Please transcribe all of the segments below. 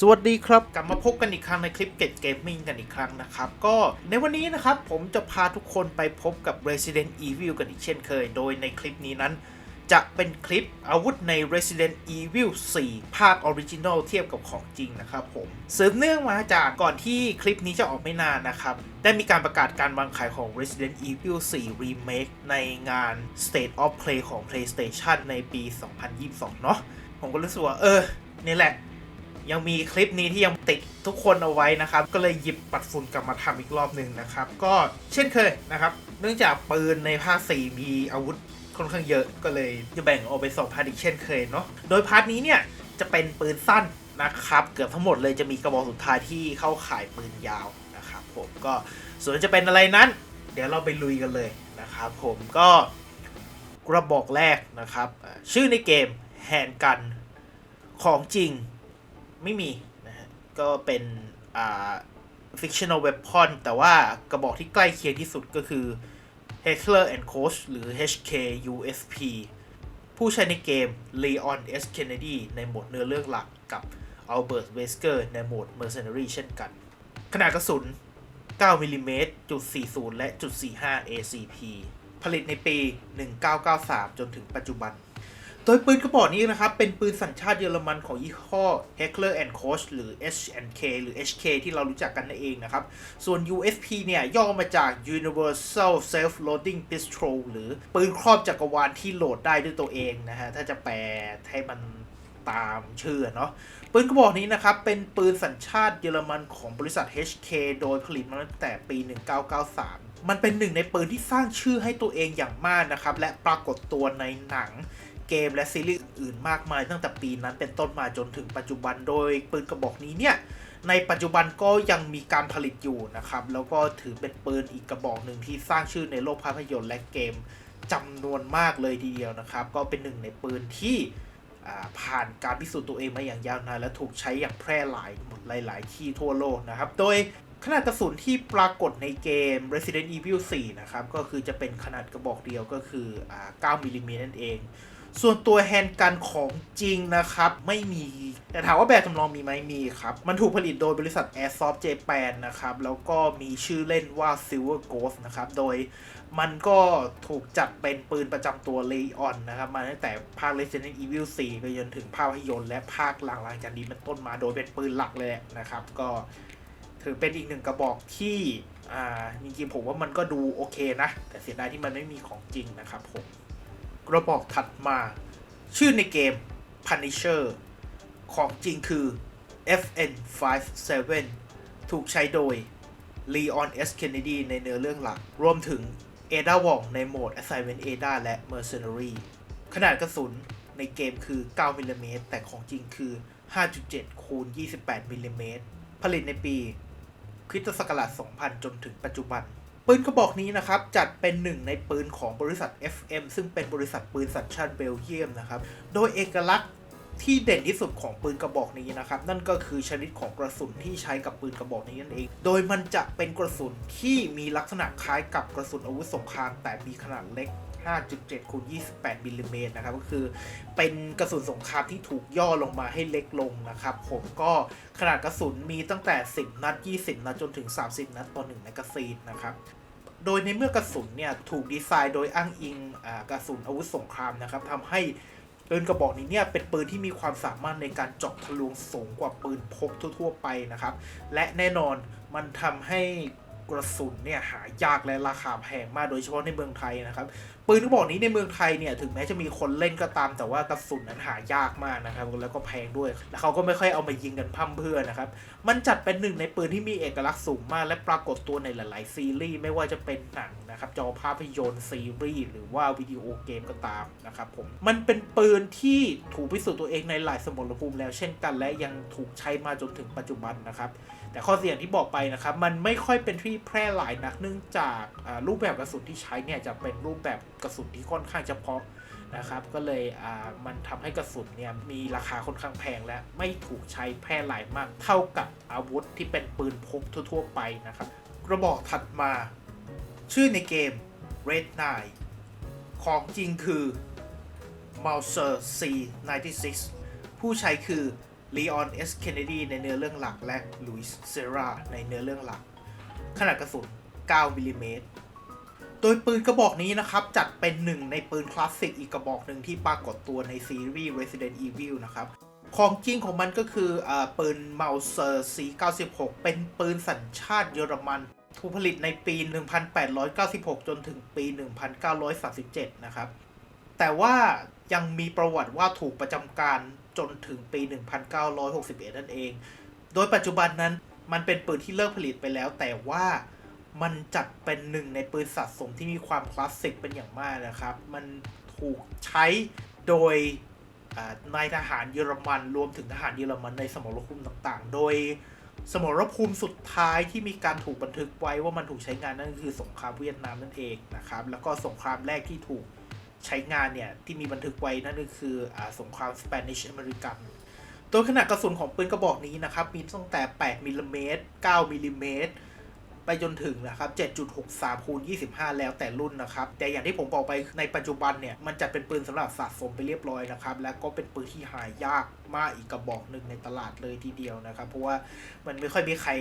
สวัสดีครับ กลับมาพบกันอีกครั้งในคลิปเก็ตเกมมิ่งกันอีกครั้งนะครับ ก็ในวันนี้นะครับผมจะพาทุกคนไปพบกับ Resident Evil กันอีกเช่นเคย โดยในคลิปนี้นั้น จะเป็นคลิปอาวุธใน Resident Evil 4 ภาคออริจินอลเทียบกับของจริงนะครับผมสืบเนื่องมาจากก่อนที่คลิปนี้จะออกไม่นานนะครับ ได้มีการประกาศการวางขายของ Resident Evil 4 Remake ในงาน State of Play ของ PlayStation ในปี 2022 เนาะผมก็รู้สึกว่าเออนี่แหละ ยังมีคลิปนี้ที่ยังติดทุกคนเอาไว้นะครับ ก็เลยหยิบปัดฝุ่นกลับมาทำอีกรอบหนึ่งนะครับ ก็เช่นเคยนะครับ เนื่องจากปืนในภาค4มีอาวุธค่อนข้างเยอะก็เลยจะแบ่งออกเป็นสองพาร์ทอีกเช่นเคยเนาะโดยพาร์ทนี้เนี่ยจะเป็นปืนสั้นนะครับ เกือบทั้งหมดเลยจะมีกระบอกสุดท้ายที่เข้าขายปืนยาวนะครับผมก็ส่วนจะเป็นอะไรนั้น เดี๋ยวเราไปลุยกันเลยนะครับผมก็กระบอกแรกนะครับ ชื่อในเกมแฮนกันของจริง ไม่มีนะฮะก็เป็นอ่า fictional weapon แต่ว่ากระบอกที่ใกล้เคียงที่สุดก็คือ Heckler and Koch หรือ HK USP ผู้ใช้ในเกม Leon S Kennedy ในโหมดเนื้อเรื่องหลักกับ Albert Wesker ในโหมด Mercenary เช่นกัน ขนาดกระสุน 9มิลลิเมตรจุด40 และจุด45 ACP ผลิตในปี 1993 จนถึงปัจจุบัน โดยปืนกระบอกนี้นะครับ เป็นปืนสัญชาติเยอรมันของยี่ห้อ Heckler and Koch หรือ H&K หรือ HK ที่เรารู้จักกันนั่นเองนะครับ ส่วน USP เนี่ย ย่อมาจาก Universal Self-Loading Pistol หรือปืนครอบจักรวาลที่โหลดได้ด้วยตัวเองนะฮะ ถ้าจะแปลให้มันตามชื่อเนาะปืนกระบอกนี้นะครับ เป็นปืนสัญชาติเยอรมันของบริษัท HK โดยผลิตมาตั้งแต่ปี 1993 มันเป็นหนึ่งในปืนที่สร้างชื่อให้ตัวเองอย่างมากนะครับ และปรากฏตัวในหนัง เกมและซีรีส์อื่นมากมาย ตั้งแต่ปีนั้นเป็นต้นมาจนถึงปัจจุบันโดยปืนกระบอกนี้เนี่ยในปัจจุบันก็ยังมีการผลิตอยู่นะครับ แล้วก็ถือเป็นปืนอีกกระบอกหนึ่งที่สร้างชื่อในโลกภาพยนตร์และเกมจำนวนมากเลยทีเดียวนะครับ ก็เป็นหนึ่งในปืนที่ผ่านการพิสูจน์ตัวเองมาอย่างยาวนานและถูกใช้อย่างแพร่หลายหมดหลาย ๆ ที่ทั่วโลกนะครับ โดยขนาดกระสุนที่ปรากฏในเกม Resident Evil 4 นะครับ ก็คือจะเป็นขนาดกระบอกเดียวก็คือ 9 มิลลิเมตรนั่นเอง ส่วนตัวแฮนด์กันของจริงนะครับ ไม่มี แต่ถามว่าแบบจำลองมีไหมมีครับ มันถูกผลิตโดยบริษัท Airsoft Japan นะครับ แล้วก็มีชื่อเล่นว่า Silver Ghost นะครับ โดยมันก็ถูกจัดเป็นปืนประจำตัว Leon นะครับ มาตั้งแต่ภาค Resident Evil 4 ไปจนถึงภาพยนตร์และภาคหลังๆจากนี้เป็นต้นมาโดยเป็นปืนหลักเลยนะครับ ก็ถือเป็นอีกหนึ่งกระบอกที่อ่าจริงๆผมว่ามันก็ดูโอเคนะ แต่เสียดายที่มันไม่มีของจริงนะครับผม กระบอกถัดมา ชื่อในเกม Punisher ของจริงคือ FN57 ถูกใช้โดย Leon S Kennedy ในเนื้อเรื่องหลัก รวมถึง Ada Wong ในโหมด Assignment Ada และ Mercenary ขนาดกระสุนในเกมคือ 9มิลลิเมตรแต่ของจริงคือ 5.7 คูณ 28มิลลิเมตรผลิตในปีคริสตศักราช 2000 จนถึงปัจจุบัน ปืนกระบอกนี้นะครับ จัดเป็นหนึ่งในปืนของบริษัท FM ซึ่งเป็นบริษัทปืนสัญชาติเบลเยียมนะครับ โดยเอกลักษณ์ที่เด่นที่สุดของปืนกระบอกนี้นะครับ นั่นก็คือชนิดของกระสุนที่ใช้กับปืนกระบอกนี้นั่นเอง โดยมันจะเป็นกระสุนที่มีลักษณะคล้ายกับกระสุนอาวุธสงครามแต่มีขนาดเล็ก 5.7คูณ28มิลลิเมตรนะครับ ก็คือเป็นกระสุนสงครามที่ถูกย่อลงมาให้เล็กลงนะครับ ผมก็ขนาดกระสุนมีตั้งแต่ 10 นัด 20 นัดจนถึง 30 นัดต่อ1แมกกาซีนนะครับ โดยในเมื่อกระสุนเนี่ยถูกดีไซน์โดยอ้างอิงอกระสุนอาวุธสงครามนะครับทำให้ปืนกระบอกนี้เนี่ยเป็นปืนที่มีความสามารถในการเจาะทะลวงสูงกว่าปืนพกทั่ว ๆ ไปนะครับ และแน่นอนมันทำให้ กระสุนเนี่ยหายากและราคาแพงมากโดยเฉพาะในเมืองไทยนะครับปืนกระบอกนี้ในเมืองไทยเนี่ยถึงแม้จะมีคนเล่นก็ตาม แต่ว่ากระสุนนั้นหายากมากนะครับแล้วก็แพงด้วย แล้วเขาก็ไม่ค่อยเอามายิงกันพร่ำเพื่อนะครับมันจัดเป็นหนึ่งในปืนที่มีเอกลักษณ์สูงมาก และปรากฏตัวในหลาย ๆ ซีรีส์ไม่ว่าจะเป็นหนังนะครับจอภาพยนตร์ซีรีส์หรือว่าวิดีโอเกมก็ตามนะครับผมมันเป็นปืนที่ถูกพิสูจน์ตัวเองในหลายสมรภูมิแล้วเช่นกัน และยังถูกใช้มาจนถึงปัจจุบันนะครับ แต่ข้อเสียที่บอกไปนะครับ มันไม่ค่อยเป็นที่แพร่หลายนักเนื่องจากรูปแบบกระสุนที่ใช้เนี่ยจะเป็นรูปแบบกระสุนที่ค่อนข้างเฉพาะนะครับ ก็เลยมันทำให้กระสุนเนี่ยมีราคาค่อนข้างแพง และไม่ถูกใช้แพร่หลายมากเท่ากับอาวุธที่เป็นปืนพกทั่ว ๆ ไปนะครับกระบอกถัดมา ชื่อในเกม Red Knight ของจริงคือ Mauser C96 ผู้ใช้คือ ลีออนเอสเคนเนดีในเนื้อเรื่องหลักและลุยส์เซราในเนื้อเรื่องหลัก ขนาดกระสุน 9มิลลิเมตร โดยปืนกระบอกนี้นะครับ จัดเป็นหนึ่งในปืนคลาสสิกอีกกระบอกหนึ่งที่ปรากฏตัวในซีรีส์ Resident Evil นะครับ ของจริงของมันก็คืออปืน Mauser C96 เป็นปืนสัญชาติเยอรมันถูกผลิตในปี 1896 จนถึงปี 1937 นะครับ แต่ว่ายังมีประวัติว่าถูกประจำการ จนถึงปี 1961 นั่นเอง โดยปัจจุบันนั้นมันเป็นปืนที่เลิกผลิตไปแล้ว แต่ว่ามันจัดเป็นหนึ่งในปืนสะสมที่มีความคลาสสิกเป็นอย่างมากนะครับ มันถูกใช้โดยนายทหารเยอรมัน รวมถึงทหารเยอรมันในสมรภูมิต่างๆ โดยสมรภูมิสุดท้ายที่มีการถูกบันทึกไว้ว่ามันถูกใช้งานนั่นก็คือสงครามเวียดนามนั่นเองนะครับ แล้วก็สงครามแรกที่ถูก ใช้งานเนี่ย ที่มีบันทึกไว้นั่นก็คืออสงครามสเปนิชอเมริกัน โดยขนาดกระสุนของปืนกระบอกนี้นะครับ มีตั้งแต่ 8มิลลิเมตร9มิลลิเมตรไปจนถึงนะครับ 7.63คูณ25 แล้วแต่รุ่นนะครับ แต่อย่างที่ผมบอกไปในปัจจุบันเนี่ย มันจะเป็นปืนสำหรับสะสมไปเรียบร้อยนะครับ และก็เป็นปืนที่หายากมากอีกกระบอกหนึ่งในตลาดเลยทีเดียวนะครับ เพราะว่ามันไม่ค่อยมีใคร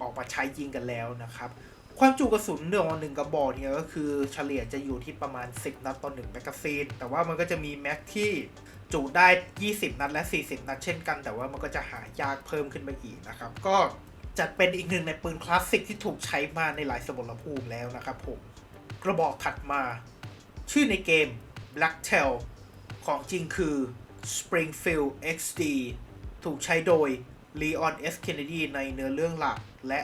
ออกมาใช้ยิงกันแล้วนะครับ ความจุกระสุนเนื่องหนึ่งกระบอกเนี่ยก็คือเฉลี่ยจะอยู่ที่ประมาณ 10 นัดต่อ1แมกกาซีน แต่ว่ามันก็จะมีแม็กที่จุได้ 20 นัดและ 40 นัดเช่นกัน แต่ว่ามันก็จะหายากเพิ่มขึ้นไปอีกนะครับ ก็จัดเป็นอีกหนึ่งในปืนคลาสสิกที่ถูกใช้มาในหลายสมรภูมิแล้วนะครับผมกระบอกถัดมา ชื่อในเกม Blacktail ของจริงคือ Springfield XD ถูกใช้โดย Leon S. Kennedy ในเนื้อเรื่องหลักและ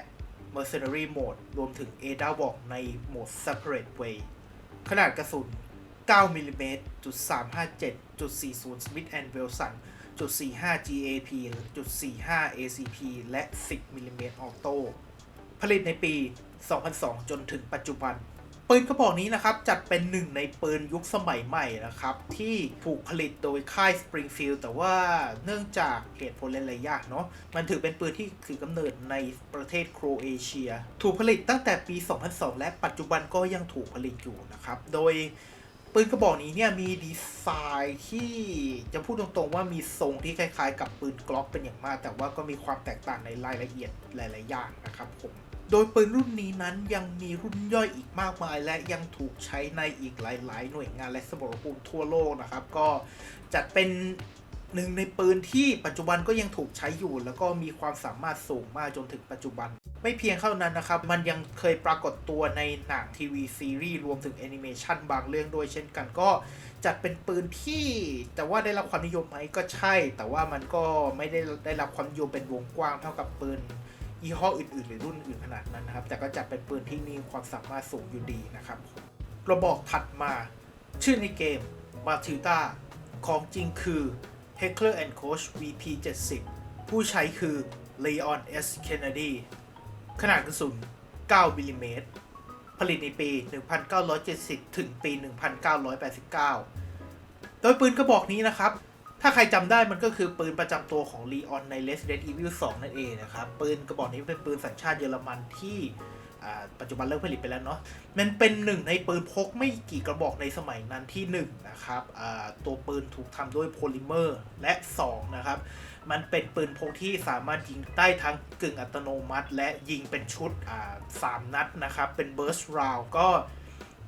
Mercenary Mode รวมถึง Ada Walk ในโหมด Separate Way ขนาดกระสุน 9มิลลิเมตรจุด357จุด40 Smith Wesson จุด45 GAP จุด45 ACP และ 10มิลลิเมตรออโต้ผลิตในปี 2002 จนถึงปัจจุบัน ปืนกระบอกนี้นะครับ จัดเป็นหนึ่งในปืนยุคสมัยใหม่นะครับ ที่ถูกผลิตโดยค่าย Springfield แต่ว่าเนื่องจากเหตุผลหลายๆอย่างเนาะมันถือเป็นปืนที่ถือกำเนิดในประเทศโครเอเชีย ถูกผลิตตั้งแต่ปี 2002 และปัจจุบันก็ยังถูกผลิตอยู่นะครับ โดยปืนกระบอกนี้เนี่ยมีดีไซน์ที่จะพูดตรงๆว่ามีทรงที่คล้ายๆ กับปืนกล็อกเป็นอย่างมาก แต่ว่าก็มีความแตกต่างในรายละเอียดหลาย ๆ อย่างนะครับผม โดยปืนรุ่นนี้นั้นยังมีรุ่นย่อยอีกมากมาย และยังถูกใช้ในอีกหลาย ๆ หน่วยงานและสมรภูมิทั่วโลกนะครับ ก็จัดเป็นหนึ่งในปืนที่ปัจจุบันก็ยังถูกใช้อยู่ แล้วก็มีความสามารถสูงมากจนถึงปัจจุบัน ไม่เพียงเท่านั้นนะครับ มันยังเคยปรากฏตัวในหนังทีวีซีรีส์รวมถึงแอนิเมชันบางเรื่องด้วยเช่นกันก็จัดเป็นปืนที่แต่ว่าได้รับความนิยมไหมก็ใช่ แต่ว่ามันก็ไม่ได้ได้รับความนิยมเป็นวงกว้างเท่ากับปืน ยี่ห้ออื่นๆ หรือรุ่นอื่นขนาดนั้นนะครับ แต่ก็จัดเป็นปืนที่มีความสามารถสูงอยู่ดีนะครับกระบอกถัดมา ชื่อในเกม Matilda ของจริงคือ Heckler Koch VP70 ผู้ใช้คือ Leon S. Kennedy ขนาดกระสุน 9มิลลิเมตร ผลิตในปี 1970 ถึงปี 1989 โดยปืนกระบอกนี้นะครับ ถ้าใครจำได้มันก็คือปืนประจำตัวของ Leon ใน Resident Evil 2 นั่นเองนะครับ ปืนกระบอกนี้เป็นปืนสัญชาติเยอรมันที่ปัจจุบันเลิกผลิตไปแล้วเนาะ มันเป็นหนึ่งในปืนพกไม่กี่กระบอกในสมัยนั้นที่1นงนะครับตัวปืนถูกทำด้วยโพลิเมอร์และ2นะครับ มันเป็นปืนพกที่สามารถยิงได้ทั้งกึ่งอัตโนมัติ และยิงเป็นชุดอ่าสามนัดนะครับ เป็นเบิร์สราวก็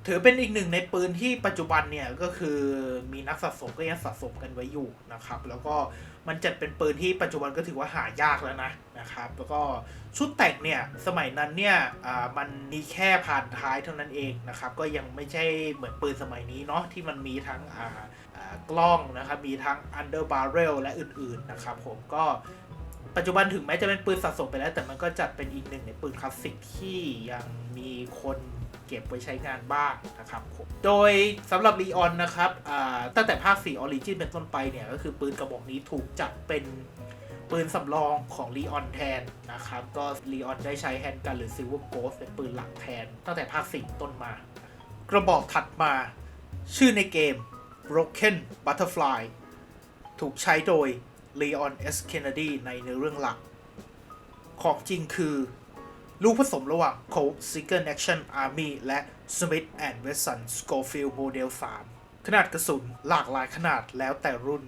ถือเป็นอีกหนึ่งในปืนที่ปัจจุบันเนี่ยก็คือมีนักสะสมก็ยังสะสมกันไว้อยู่นะครับ แล้วก็มันจัดเป็นปืนที่ปัจจุบันก็ถือว่าหายากแล้วนะนะครับ แล้วก็ชุดแต่งเนี่ยสมัยนั้นเนี่ยมันมีแค่ผ่านท้ายเท่านั้นเองนะครับ ก็ยังไม่ใช่เหมือนปืนสมัยนี้เนาะที่มันมีทั้งกล้องนะครับมีทั้ง under barrel และอื่นๆนะครับผมก็ปัจจุบันถึงแม้จะเป็นปืนสะสมไปแล้ว แต่มันก็จัดเป็นอีกหนึ่งในปืนคลาสสิกที่ยังมีคน เก็บไว้ใช้งานบ้างนะครับผมโดยสำหรับลีออนนะครับตั้งแต่ภาค 4 Origin เป็นต้นไปเนี่ยก็คือปืนกระบอกนี้ถูกจัดเป็นปืนสำรองของลีออนแทนนะครับ ก็ลีออนได้ใช้แฮนด์กันหรือ Silver Ghost เป็นปืนหลักแทน ตั้งแต่ภาค 4 ต้นมา กระบอกถัดมาชื่อในเกม Broken Butterfly ถูกใช้โดย Leon S. Kennedy ในเนื้อเรื่องหลัก ของจริงคือ ลูกผสมระหว่าง Colt Seeker Action Army และ Smith Wesson Schofield Model 3 ขนาดกระสุนหลากหลายขนาดแล้วแต่รุ่น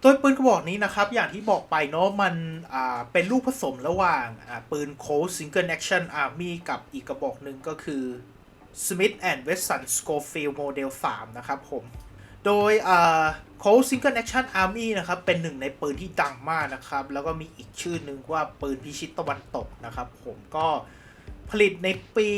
โดยปืนกระบอกนี้นะครับ อย่างที่บอกไปเนาะมันเป็นลูกผสมระหว่างปืนโค Single Action Army กับอีกกระบอกหนึ่งก็คือ Smith and Wesson Schofield Model 3 นะครับผม โดยโค Single Action Army นะครับ เป็นหนึ่งในปืนที่ดังมากนะครับ แล้วก็มีอีกชื่อหนึ่งว่าปืนพิชิตตะวันตกนะครับ ผมก็ผลิตในปี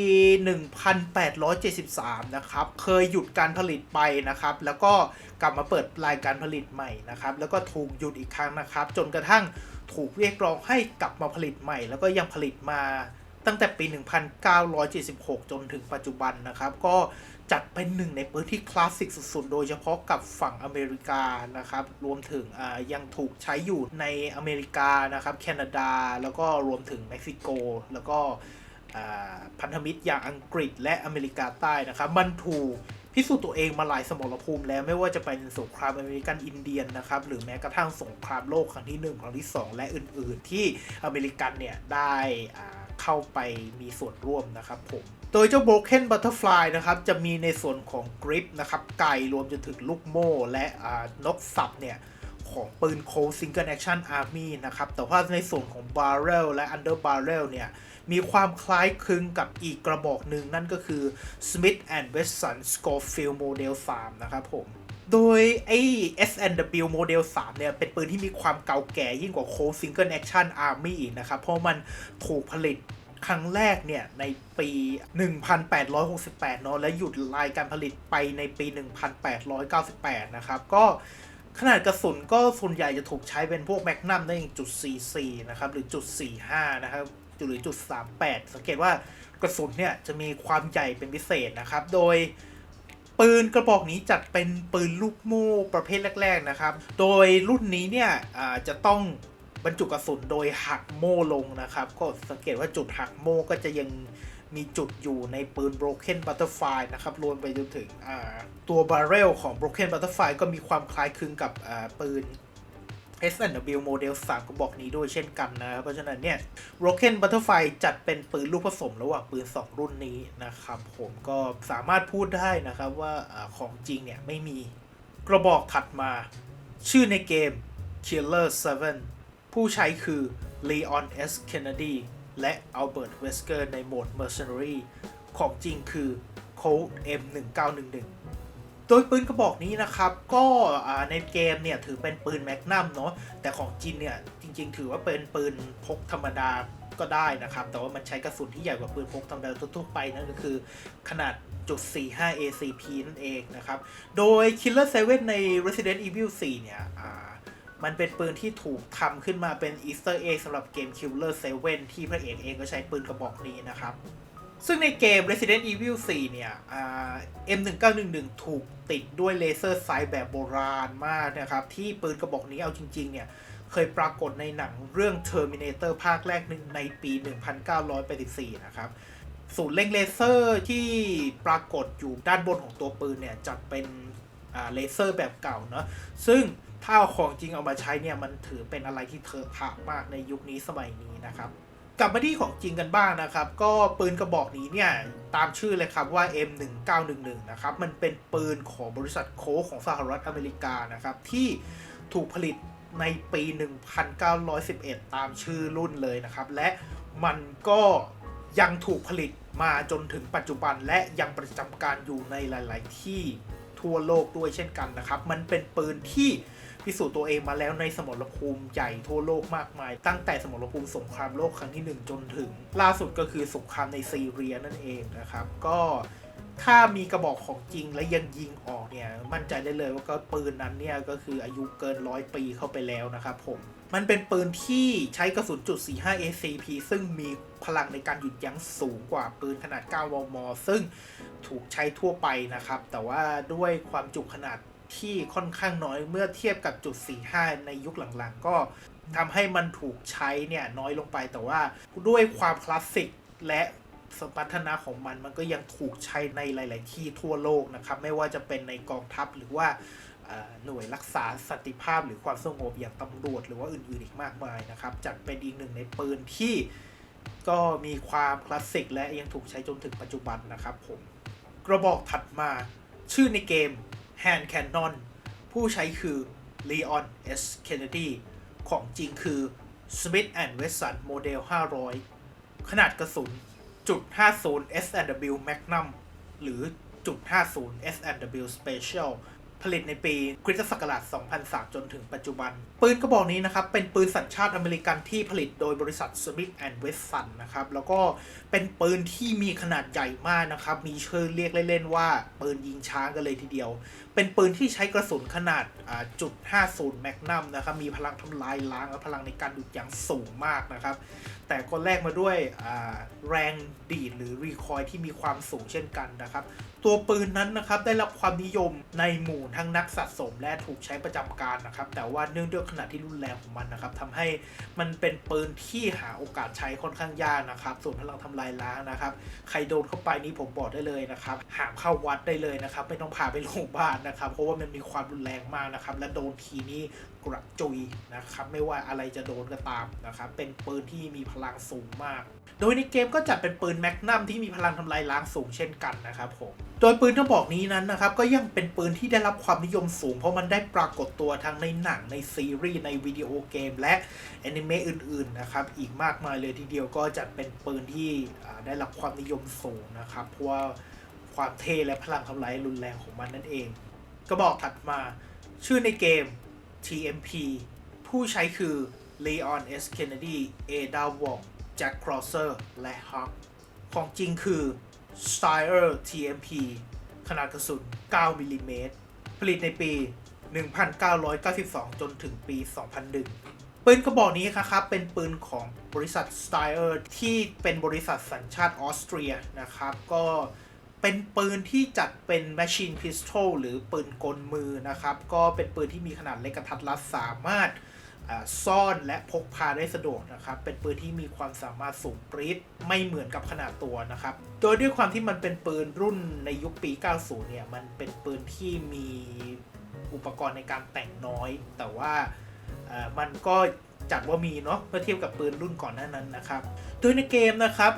1873 นะครับ เคยหยุดการผลิตไปนะครับ แล้วก็กลับมาเปิดรายการผลิตใหม่นะครับ แล้วก็ถูกหยุดอีกครั้งนะครับ จนกระทั่งถูกเรียกร้องให้กลับมาผลิตใหม่ แล้วก็ยังผลิตมาตั้งแต่ปี 1976 จนถึงปัจจุบันนะครับ ก็ จัดเป็นหนึ่งในปืนที่คลาสสิกสุดๆ โดยเฉพาะกับฝั่งอเมริกานะครับ รวมถึงยังถูกใช้อยู่ในอเมริกานะครับ แคนาดา แล้วก็รวมถึงเม็กซิโก แล้วก็พันธมิตรอย่างอังกฤษและอเมริกาใต้นะครับ มันถูกพิสูจน์ตัวเองมาหลายสมรภูมิแล้วไม่ว่าจะเป็นสงครามอเมริกันอินเดียนนะครับ หรือแม้กระทั่งสงครามโลกครั้งที่ 1 ครั้งที่ 2 และอื่น ๆ ที่อเมริกันเนี่ยได้เข้าไปมีส่วนร่วมนะครับผม โดยเจ้า Broken Butterfly นะครับ จะมีในส่วนของ grip นะครับ ไก่รวมจนถึงลูกโม่ และนกสับเนี่ยของปืนโค Single Action Army นะครับ แต่ว่าในส่วนของ Barrel และ Under Barrel เนี่ย มีความคล้ายคลึงกับอีกกระบอกหนึ่งนั่นก็คือ Smith and Wesson Scofield Model 3 นะครับผม โดยไอ้ S&W Model 3 เนี่ย เป็นปืนที่มีความเก่าแก่ยิ่งกว่า Cold Single Action Army อีกนะครับ เพราะมันถูกผลิต ครั้งแรกเนี่ยในปี 1868เนาะและหยุดรายการผลิตไปในปี 1898 นะครับ ก็ขนาดกระสุนก็ส่วนใหญ่จะถูกใช้เป็นพวกแมกนัมได้อย่างจุด44นะครับหรือจุด45นะครับหรือจุด38 สังเกตว่ากระสุนเนี่ยจะมีความใหญ่เป็นพิเศษนะครับ โดยปืนกระบอกนี้จัดเป็นปืนลูกโม่ประเภทแรก ๆนะครับ โดยรุ่นนี้เนี่ยจะต้อง บรรจุกระสุนโดยหักโม่ลงนะครับ ก็สังเกตว่าจุดหักโม่ก็จะยังมีจุดอยู่ในปืน Broken Butterfly นะครับรวมไปจนถึงตัวบาร์เรลของ Broken Butterfly ก็มีความคล้ายคลึงกับอ่าปืน S&W Model 3กระบอกนี้ด้วยเช่นกันนะครับเพราะฉะนั้นเนี่ย Broken Butterfly จัดเป็นปืนลูกผสมระหว่างปืน 2 รุ่นนี้นะครับ ผมก็สามารถพูดได้นะครับว่าอาของจริงเนี่ยไม่มีกระบอกถัดมา ชื่อในเกม Killer 7 ผู้ใช้คือ Leon S. Kennedy และ Albert Wesker ในโหมด Mercenary ของจริงคือ Colt M1911 โดยปืนกระบอกนี้นะครับ ก็ในเกมเนี่ยถือเป็นปืนแมกนัมเนาะแต่ของจริงเนี่ยจริงๆ ถือว่าเป็นปืนพกธรรมดาก็ได้นะครับ แต่ว่ามันใช้กระสุนที่ใหญ่กว่าปืนพกธรรมดาทั่วๆไปนั่นก็คือขนาดจุด45 ACP นั่นเองนะครับ โดย Killer 7ใน Resident Evil 4 เนี่ยอ่า มันเป็นปืนที่ถูกทำขึ้นมาเป็น Easter egg สำหรับเกม Killer 7 ที่พระเอกเองก็ใช้ปืนกระบอกนี้นะครับ ซึ่งในเกม Resident Evil 4 เนี่ย M1911 ถูกติดด้วยเลเซอร์ไซด์แบบโบราณมากนะครับ ที่ปืนกระบอกนี้เอาจริง ๆ เนี่ย เคยปรากฏในหนังเรื่อง Terminator ภาคแรกหนึ่งในปี 1984 นะครับศูนย์เล็งเลเซอร์ที่ปรากฏอยู่ด้านบนของตัวปืนเนี่ยจัดเป็นเลเซอร์แบบเก่าเนาะซึ่ง ถ้าเอาของจริงเอามาใช้เนี่ยมันถือเป็นอะไรที่เทอะทะมากในยุคนี้สมัยนี้นะครับ กลับมาที่ของจริงกันบ้างนะครับ ก็ปืนกระบอกนี้เนี่ยตามชื่อเลยครับว่า M1911 นะครับ มันเป็นปืนของบริษัทโคกของสหรัฐอเมริกานะครับที่ถูกผลิตในปี 1911 ตามชื่อรุ่นเลยนะครับ และมันก็ยังถูกผลิตมาจนถึงปัจจุบันและยังประจำการอยู่ในหลาย ๆ ที่ ทั่วโลกด้วยเช่นกันนะครับ มันเป็นปืนที่พิสูจน์ตัวเองมาแล้วในสมรภูมิใหญ่ทั่วโลกมากมาย ตั้งแต่สมรภูมิสงครามโลกครั้งที่ 1 จนถึง ล่าสุดก็คือสงครามในซีเรียนั่นเองนะครับ ก็ถ้ามีกระบอกของจริงและยังยิงออกเนี่ย มั่นใจได้เลยว่าก็ปืนนั้นเนี่ยก็คืออายุเกินร้อยปีเข้าไปแล้วนะครับผม มันเป็นปืนที่ใช้กระสุนจุด45 ACP ซึ่งมีพลังในการหยุดยั้งสูงกว่าปืนขนาด 9 มม ซึ่งถูกใช้ทั่วไปนะครับ แต่ว่าด้วยความจุขนาดที่ค่อนข้างน้อยเมื่อเทียบกับจุด 45 ในยุคหลังๆ ก็ทำให้มันถูกใช้เนี่ยน้อยลงไป แต่ว่าด้วยความคลาสสิกและสมรรถนะของมันมันก็ยังถูกใช้ในหลาย ๆ ที่ทั่วโลกนะครับ ไม่ว่าจะเป็นในกองทัพหรือว่า หน่วยรักษาสันติภาพหรือความสงบอย่างตำรวจหรือว่าอื่นๆอีกมากมายนะครับจัดเป็นอีกหนึ่งในปืนที่ก็มีความคลาสสิกและยังถูกใช้จนถึงปัจจุบันนะครับผมกระบอกถัดมาชื่อในเกม Hand Cannon ผู้ใช้คือ Leon S Kennedy ของจริงคือ Smith Wesson โมเดล500 ขนาดกระสุนจุด50 S&W Magnum หรือจุด50 S&W Special ผลิตในปีคริสตศักราช 2003 จนถึงปัจจุบัน ปืนกระบอกนี้นะครับ เป็นปืนสัญชาติอเมริกันที่ผลิตโดยบริษัท Smith Wesson นะครับ แล้วก็เป็นปืนที่มีขนาดใหญ่มากนะครับ มีชื่อเรียกเล่นๆว่าปืนยิงช้างกันเลยทีเดียว เป็นปืนที่ใช้กระสุนขนาดจุด50แมกนัมนะครับ มีพลังทำลายล้างและพลังในการดุดอย่างสูงมากนะครับ แต่ก็แลกมาด้วยแรงดีดหรือรีคอยที่มีความสูงเช่นกันนะครับ ตัวปืนนั้นนะครับได้รับความนิยมในหมู่ทั้งนักสะสมและถูกใช้ประจำการนะครับ แต่ว่าเนื่องด้วยขนาดที่รุนแรงของมันนะครับทำให้มันเป็นปืนที่หาโอกาสใช้ค่อนข้างยากนะครับ ส่วนพลังทำลายล้างนะครับ ใครโดนเข้าไปนี่ผมบอกได้เลยนะครับหามเข้าวัดได้เลยนะครับ ไม่ต้องพาไปโรงพยาบาลนะครับ เพราะว่ามันมีความรุนแรงมากนะครับ และโดนทีนี้กระจุยนะครับ ไม่ว่าอะไรจะโดนก็ตามนะครับ เป็นปืนที่มีพลังสูงมาก โดยในเกมก็จัดเป็นปืนแมกนัมที่มีพลังทำลายล้างสูงเช่นกันนะครับผม โดยปืนทั้งบอกนี้นั้นนะครับ ก็ยังเป็นปืนที่ได้รับความนิยมสูง เพราะมันได้ปรากฏตัวทั้งในหนังในซีรีส์ในวิดีโอเกม และแอนิเมะอื่นๆนะครับ อีกมากมายเลยทีเดียวก็จัดเป็นปืนที่ได้รับความนิยมสูงนะครับ เพราะว่าความเท่และพลังทำลายรุนแรงของมันนั่นเอง กระบอกถัดมาชื่อในเกม TMP ผู้ใช้คือ Leon S Kennedy Ada Wong Jack Crosser และ Hawk ของจริงคือ Steyr TMP ขนาดกระสุน 9 มิลลิเมตร ผลิตในปี 1992 จนถึงปี 2001 ปืนกระบอกนี้ครับ เป็นปืนของบริษัท Steyr ที่เป็นบริษัทสัญชาติออสเตรียนะครับ ก็ เป็นปืนที่จัดเป็น Machine Pistol หรือปืนกลมือนะครับ ก็เป็นปืนที่มีขนาดเล็กกระทัดรัดสามารถซ่อนและพกพาได้สะดวกนะครับ เป็นปืนที่มีความสามารถสูงปรี๊ดไม่เหมือนกับขนาดตัวนะครับ โดยด้วยความที่มันเป็นปืนรุ่นในยุคปี 90 เนี่ย มันเป็นปืนที่มีอุปกรณ์ในการแต่งน้อย แต่ว่ามันก็จัดว่ามีเนาะเมื่อเทียบกับปืนรุ่นก่อนหน้านั้นนะครับ โดยในเกมนะครับ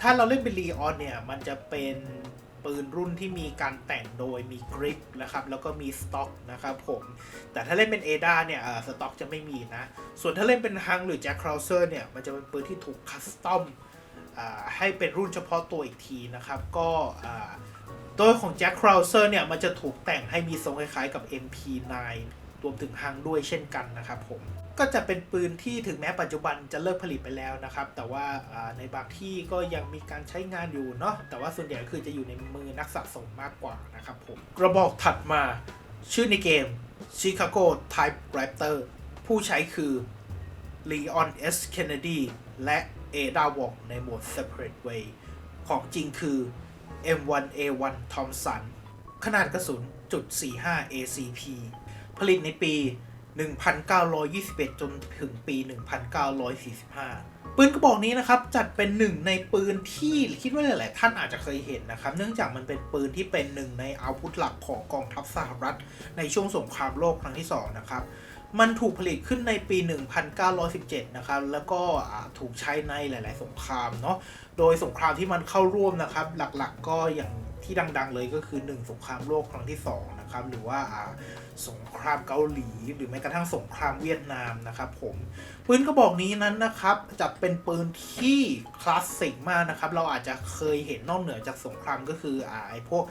ถ้าเราเล่นเป็นรีออนเนี่ย มันจะเป็น ปืนรุ่นที่มีการแต่งโดยมีกริปนะครับแล้วก็มีสต็อกนะครับผมแต่ถ้าเล่นเป็นเอดาเนี่ยสต็อกจะไม่มีนะ ส่วนถ้าเล่นเป็นฮังหรือแจ็คคราวเซอร์เนี่ยมันจะเป็นปืนที่ถูกคัสตอมให้เป็นรุ่นเฉพาะตัวอีกทีนะครับก็อ่าโดยของแจ็คคราวเซอร์เนี่ยมันจะถูกแต่งให้มีทรงคล้ายๆกับ MP9 รวมถึงฮังด้วยเช่นกันนะครับผม ก็จะเป็นปืนที่ถึงแม้ปัจจุบันจะเลิกผลิตไปแล้วนะครับ แต่ว่าในบางที่ก็ยังมีการใช้งานอยู่เนาะแต่ว่าส่วนใหญ่คือจะอยู่ในมือนักสะสมมากกว่านะครับผมกระบอกถัดมาชื่อในเกม Chicago Type Raptor ผู้ใช้คือ Leon S Kennedy และ Ada Wong ในโหมด Separate Way ของจริงคือ M1A1 Thompson ขนาดกระสุนจุด45 ACP ผลิตในปี 1921 จนถึงปี 1945 ปืนกระบอกนี้นะครับ จัดเป็นหนึ่งในปืนที่คิดว่าหลายๆท่านอาจจะเคยเห็นนะครับ เนื่องจากมันเป็นปืนที่เป็นหนึ่งในอาวุธหลักของกองทัพสหรัฐ ในช่วงสงครามโลกครั้งที่ 2 นะครับมันถูกผลิตขึ้นในปี 1917 นะครับ แล้วก็ถูกใช้ในหลาย ๆ สงครามเนาะ โดยสงครามที่มันเข้าร่วมนะครับ หลัก ๆ ก็อย่าง ที่ดังๆเลยก็คือ 1 สงครามโลกครั้งที่2นะครับหรือว่าสงครามเกาหลี หรือแม้กระทั่งสงครามเวียดนามนะครับผมปืนกระบอกนี้นั้นนะครับจะเป็นปืนที่คลาสสิกมากนะครับเราอาจจะเคยเห็นนอกเหนือจากสงครามก็คืออ่าไอพวก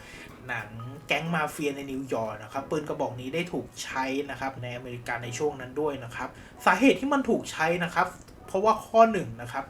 หนังแก๊งมาเฟียในนิวยอร์กนะครับปืนกระบอกนี้ได้ถูกใช้นะครับในอเมริกาในช่วงนั้นด้วยนะครับสาเหตุที่มันถูกใช้นะครับเพราะว่าข้อหนึ่งนะครับ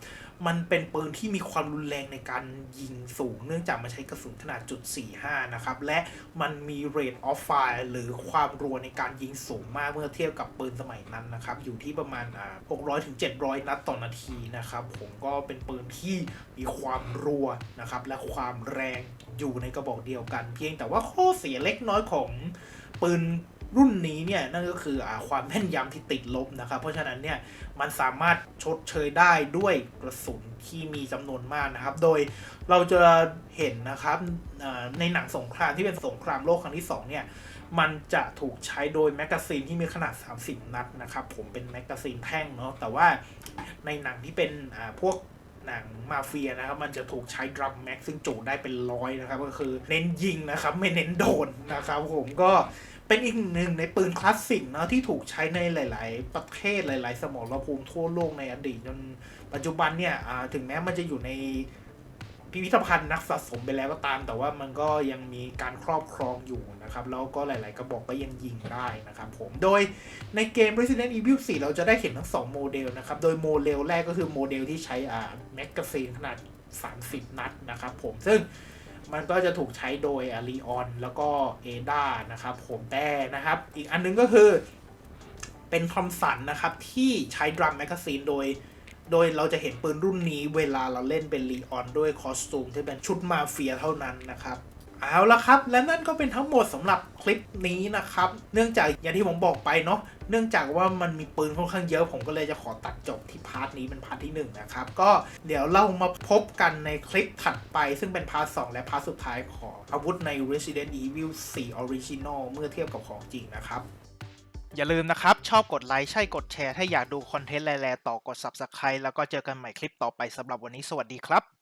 มันเป็นปืนที่มีความรุนแรงในการยิงสูง เนื่องจากมันใช้กระสุนขนาดจุด45 นะครับ และมันมี rate of fire หรือความรัวในการยิงสูงมากเมื่อเทียบกับปืนสมัยนั้นนะครับ อยู่ที่ประมาณ 600ถึง700 นัดต่อนาทีนะครับ ผมก็เป็นปืนที่มีความรัวนะครับ และความแรงอยู่ในกระบอกเดียวกัน เพียงแต่ว่าข้อเสียเล็กน้อยของปืน รุ่นนี้เนี่ยนั่นก็คืออความแม่นยำที่ติดลบนะครับ เพราะฉะนั้นเนี่ยมันสามารถชดเชยได้ด้วยกระสุนที่มีจำนวนมากนะครับ โดยเราจะเห็นนะครับในหนังสงครามที่เป็นสงครามโลกครั้งที่2เนี่ยมันจะถูกใช้โดยแมกกาซีนที่มีขนาด 30 นัดนะครับ ผมเป็นแมกกาซีนแท่งเนาะแต่ว่าในหนังที่เป็นพวกหนังมาเฟียนะครับ มันจะถูกใช้ดรัมแม็กซึ่งจุได้เป็นร้อยนะครับ ก็คือเน้นยิงนะครับ ไม่เน้นโดนนะครับ ผมก็ เป็นอีกหนึ่งในปืนคลาสสิกเนาะที่ถูกใช้ในหลาย ๆ ประเทศหลาย ๆ สมรภูมิทั่วโลกในอดีตจนปัจจุบันเนี่ยถึงแม้มันจะอยู่ในพิพิธภัณฑ์นักสะสมไปแล้วก็ตาม แต่ว่ามันก็ยังมีการครอบครองอยู่นะครับ แล้วก็หลาย ๆ กระบอกก็ยังยิงได้นะครับผม โดยในเกม Resident Evil 4 เราจะได้เห็นทั้ง 2 โมเดลนะครับ โดยโมเดลแรกก็คือโมเดลที่ใช้อ่าแมกกาซีนขนาด 30 นัดนะครับผมซึ่ง มันก็จะถูกใช้โดยอารีออนแล้วก็เอดานะครับผมแต่นะครับ อีกอันนึงก็คือเป็นทอมสันนะครับ ที่ใช้ดรัมแมกกาซีนโดย โดยเราจะเห็นปืนรุ่นนี้เวลาเราเล่นเป็นรีออนด้วยคอสตูมที่เป็นชุดมาเฟียเท่านั้นนะครับ เอาละครับ และนั่นก็เป็นทั้งหมดสำหรับคลิปนี้นะครับ เนื่องจากอย่างที่ผมบอกไปเนาะ เนื่องจากว่ามันมีปืนค่อนข้างเยอะ ผมก็เลยจะขอตัดจบที่พาร์ทนี้เป็นพาร์ทที่หนึ่งนะครับ ก็เดี๋ยวเรามาพบกันในคลิปถัดไป ซึ่งเป็นพาร์ทสองและพาร์ทสุดท้ายของอาวุธใน Resident Evil 4 Original เมื่อเทียบกับของจริงนะครับอย่าลืมนะครับ ชอบกดไลค์ ใช่กดแชร์ ถ้าอยากดูคอนเทนต์แลๆต่อกด Subscribe แล้วก็เจอกันใหม่คลิปต่อไปสำหรับวันนี้สวัสดีครับ